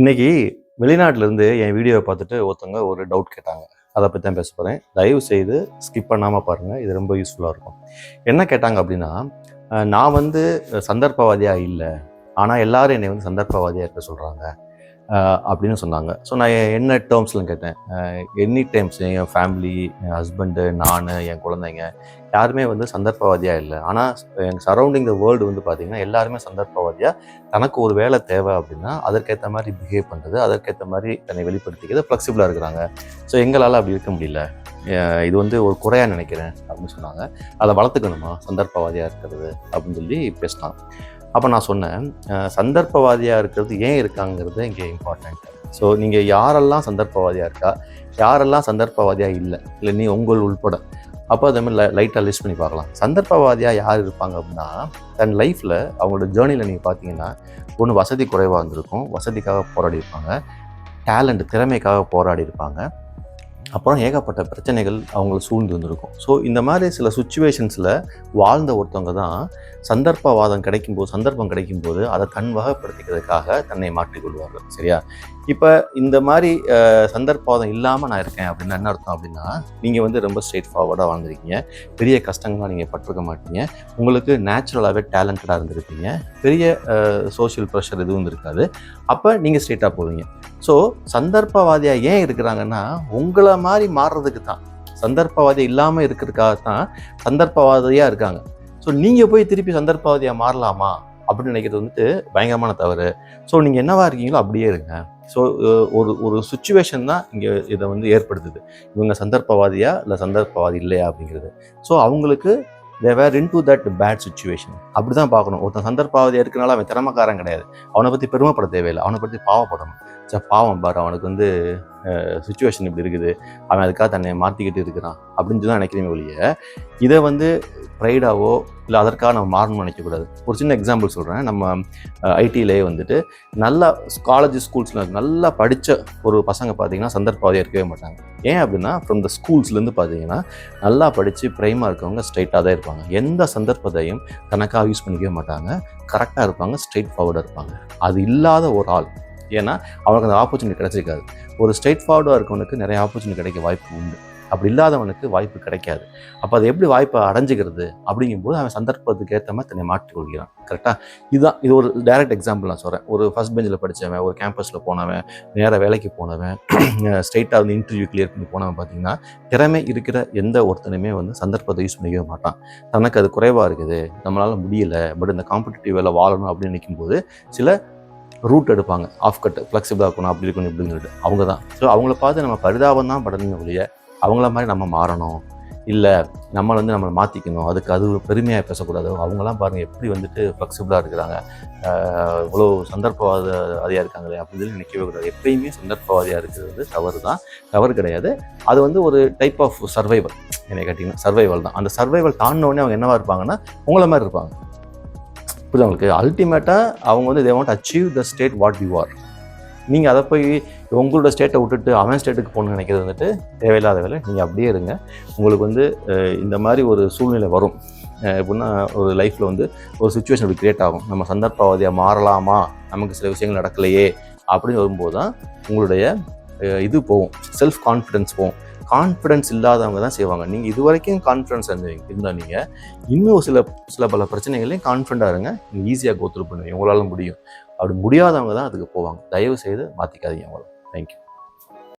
இன்னைக்கு வெளிநாட்டிலேருந்து என் வீடியோவை பார்த்துட்டு ஒருத்தவங்க ஒரு டவுட் கேட்டாங்க. அதை பற்றி தான் பேச போகிறேன் தயவு செய்து ஸ்கிப் பண்ணாமல் பாருங்கள் இது ரொம்ப யூஸ்ஃபுல்லாக இருக்கும். என்ன கேட்டாங்க அப்படின்னா நான் வந்து சந்தர்ப்பவாதியாக இல்லை. ஆனால் எல்லாரும் என்னை வந்து சந்தர்ப்பவாதியாக இருக்க சொல்கிறாங்க அப்படின்னு சொன்னாங்க. ஸோ நான் என்ன டேர்ம்ஸில் கேட்டேன்? எனி டைம்ஸ் என் ஃபேமிலி என் ஹஸ்பண்டு நான் என் குழந்தைங்க யாருமே வந்து சந்தர்ப்பவாதியாக இல்லை. ஆனால் எங்கள் சரௌண்டிங் த வேர்ல்டு வந்து பார்த்திங்கன்னா எல்லாருமே சந்தர்ப்பவாதியாக தனக்கு ஒரு வேலை தேவை அப்படின்னா அதற்கேற்ற மாதிரி பிஹேவ் பண்ணுறது அதற்கேற்ற மாதிரி தன்னை வெளிப்படுத்திக்கிறது ஃப்ளெக்சிபிளாக இருக்கிறாங்க. ஸோ எங்களால் அப்படி இருக்க முடியல. இது வந்து ஒரு குறையாக நினைக்கிறேன் அப்படின்னு சொன்னாங்க. அதை வளர்த்துக்கணுமா? சந்தர்ப்பவாதியாக இருக்கிறது அப்படின்னு சொல்லி பேசினாங்க. அப்போ நான் சொன்னேன் சந்தர்ப்பவாதியாக இருக்கிறது ஏன் இருக்காங்கிறது இங்கே இம்பார்ட்டண்ட் ஸோ நீங்கள் யாரெல்லாம் சந்தர்ப்பவாதியாக இருக்கா? யாரெல்லாம் சந்தர்ப்பவாதியாக இல்லை? இல்லை நீ உங்கள் உள்பட. அப்போ அதே மாதிரி லைட்டாக லிஸ்ட் பண்ணி பார்க்கலாம். சந்தர்ப்பவாதியாக யார் இருப்பாங்க அப்படின்னா தன் லைஃப்பில் அவங்களோட ஜேர்னியில் நீங்கள் பார்த்தீங்கன்னா ஒன்று வசதி குறைவாக இருந்திருக்கும். வசதிக்காக போராடி இருப்பாங்க. டேலண்ட் திறமைக்காக போராடி இருப்பாங்க. அப்புறம் ஏகப்பட்ட பிரச்சனைகள் அவங்கள சூழ்ந்து வந்திருக்கும் ஸோ இந்த மாதிரி சில சுச்சுவேஷன்ஸில் வாழ்ந்த ஒருத்தவங்க தான் சந்தர்ப்பவாதம் கிடைக்கும்போது சந்தர்ப்பம் கிடைக்கும்போது அதை தன் வகைப்படுத்திக்கிறதுக்காக தன்னை மாற்றிக்கொள்வார்கள் சரியா? இப்போ இந்த மாதிரி சந்தர்ப்பவாதம் இல்லாமல் நான் இருக்கேன் அப்படின்னா என்ன அர்த்தம் அப்படின்னா நீங்கள் வந்து ரொம்ப ஸ்ட்ரெயிட் ஃபார்வர்டாக வாழ்ந்துருக்கீங்க. பெரிய கஷ்டங்கள்லாம் நீங்கள் பட்டிருக்க மாட்டீங்க. உங்களுக்கு நேச்சுரலாகவே டேலண்டடாக இருந்திருப்பீங்க. பெரிய சோஷியல் ப்ரெஷர் எதுவும் இருக்காது. அப்போ நீங்கள் ஸ்ட்ரெயிட்டாக போவீங்க. ஸோ சந்தர்ப்பவாதியாக ஏன் இருக்கிறாங்கன்னா உங்களை மாதிரி மாறுறதுக்கு தான். சந்தர்ப்பவாதி இல்லாமல் இருக்கிறதுக்காக தான் சந்தர்ப்பவாதியாக இருக்காங்க. ஸோ நீங்கள் போய் திருப்பி சந்தர்ப்பவாதியாக மாறலாமா? அப்படின்னு நினைக்கிறது வந்துட்டு பயங்கரமான தவறு. ஸோ நீங்கள் என்னவா இருக்கீங்களோ அப்படியே இருங்க. ஸோ ஒரு ஒரு சுச்சுவேஷன் தான் இங்கே இதை வந்து ஏற்படுத்துது. இவங்க சந்தர்ப்பவாதியா இல்லை சந்தர்ப்பவாதி இல்லையா அப்படிங்கிறது. ஸோ அவங்களுக்கு they were in to that bad situation அப்படி தான் பார்க்கணும். ஒருத்தன் சந்தர்ப்பவாதியாக இருக்கனால அவன் திறமைக்காரன் கிடையாது. அவனை பற்றி பெருமைப்பட தேவையில்லை. அவனை பற்றி பாவப்படணும். சே பாவம் பாரு. அவனுக்கு வந்து சுச்சுவேஷன் இப்படி இருக்குது. அவன் அதுக்காக தன்னை மாற்றிக்கிட்டு இருக்கிறான். அப்படின்னு சொல்லி தான் நினைக்கிறேன் ஒழிய இதை வந்து ப்ரைடாவோ இல்லை அதற்காக நம்ம மாறணும்னு நினைக்கக்கூடாது. ஒரு சின்ன எக்ஸாம்பிள் சொல்கிறேன் நம்ம ஐடியிலே வந்துட்டு நல்லா காலேஜ் ஸ்கூல்ஸில் நல்லா படித்த ஒரு பசங்க பார்த்தீங்கன்னா சந்தர்ப்பவாதியாக இருக்கவே மாட்டாங்க. ஏன் அப்படின்னா ஃப்ரம் த ஸ்கூல்ஸ்லேருந்து பார்த்தீங்கன்னா நல்லா படித்து ப்ரைமாக இருக்கவங்க ஸ்ட்ரைட்டாக தான் இருப்பாங்க. எந்த சந்தர்ப்பத்தையும் தனக்காக யூஸ் பண்ணிக்கவே மாட்டாங்க. கரெக்டாக இருப்பாங்க ஸ்ட்ரைட் ஃபார்வர்டாக இருப்பாங்க. அது இல்லாத ஒரு ஆள். ஏன்னா அவனுக்கு அந்த ஆப்பர்ச்சுனிட்டி கிடச்சிருக்காது. ஒரு ஸ்ட்ரைட் ஃபார்வர்டாக இருக்கவனுக்கு நிறைய ஆப்பர்ச்சுனிட்டி கிடைக்க வாய்ப்பு உண்டு. அப்படி இல்லாதவனுக்கு வாய்ப்பு கிடைக்காது. அப்போ அது எப்படி வாய்ப்பை அடைஞ்சிக்கிறது? அப்படிங்கும்போது அவன் சந்தர்ப்பத்துக்கு ஏற்ற மாதிரி தன்னை மாற்றிக்கொள்கிறான். கரெக்டாக இதுதான் இது ஒரு டைரக்ட் எக்ஸாம்பிள் நான் சொல்கிறேன் ஒரு ஃபர்ஸ்ட் பெஞ்சில் படித்தவன் ஒரு கேம்பஸில் போனவன் நேராக வேலைக்கு போனவன் ஸ்ட்ரெயிட்டாக வந்து இன்டர்வியூ கிளியர் பண்ணி போனவன் பார்த்தீங்கன்னா திறமை இருக்கிற எந்த ஒருத்தனுமே வந்து சந்தர்ப்பத்தை யூஸ் பண்ணிக்கவே மாட்டான். தனக்கு அது குறைவாக இருக்குது நம்மளால் முடியல பட் இந்த காம்படிட்டிவ் வேலை வாழணும் அப்படின்னு நினைக்கும்போது சில ரூட் எடுப்பாங்க. ஆஃப் கட் ஃப்ளெக்சிபிளாக இருக்கணும் அப்படி இருக்கணும் இப்படின்னு சொல்லிட்டு. அவங்க தான் ஸோ அவங்கள பார்த்து நம்ம பரிதாபம் தான் படணுங்க ஒழிய அவங்கள மாதிரி நம்ம மாறணும். இல்லை நம்ம வந்து நம்மளை மாற்றிக்கணும் அதுக்கு அது பெருமையாக பேசக்கூடாது. அவங்களாம் பாருங்கள் எப்படி வந்துட்டு ஃப்ளெக்சிபிளாக இருக்கிறாங்க. இவ்வளோ சந்தர்ப்பவாத அதையாக இருக்காங்களே அப்படின்னு சொல்லி நினைக்கவே கூடாது. எப்பயுமே சந்தர்ப்பவாதியாக இருக்கிறது வந்து தவறு தான். தவறு கிடையாது. அது வந்து ஒரு டைப் ஆஃப் சர்வைவல் என்னை கேட்டிங்கன்னா சர்வைவல் தான். அந்த சர்வைவல் தாண்டினோடனே அவங்க என்னவாக இருப்பாங்கன்னா உங்களை மாதிரி இருப்பாங்க. புரியுது அவங்களுக்கு அல்டிமேட்டாக அவங்க வந்து they want achieve the state what you are நீங்கள் அதை போய் உங்களோட ஸ்டேட்டை விட்டுட்டு அவன் ஸ்டேட்டுக்கு போகணும்னு நினைக்கிறது வந்துட்டு தேவையில்லாத வேலை. நீங்கள் அப்படியே இருங்க. உங்களுக்கு வந்து இந்த மாதிரி ஒரு சூழ்நிலை வரும். எப்படின்னா ஒரு லைஃப்பில் வந்து ஒரு சுச்சுவேஷன் அப்படி கிரியேட் ஆகும். நம்ம சந்தர்ப்பவாதியாக மாறலாமா? நமக்கு சில விஷயங்கள் நடக்கலையே? அப்படின்னு வரும்போது தான் உங்களுடைய இது போகும். செல்ஃப் கான்ஃபிடென்ஸ் போகும். கான்ஃபிடென்ஸ் இல்லாதவங்க தான் செய்வாங்க. நீங்கள் இது வரைக்கும் கான்ஃபிடென்ஸ் இருந்தீங்க இருந்தால் நீங்கள் இன்னும் சில சில பல பிரச்சனைகளையும் கான்ஃபிடண்ட்டாக இருங்க. நீங்கள் ஈஸியாக கோத்ரூ பண்ணுவீங்க. உங்களால் முடியும். அப்படி முடியாதவங்க தான் அதுக்கு போவாங்க. தயவு செய்து மாற்றிக்காதீங்க அவங்கள தேங்க்யூ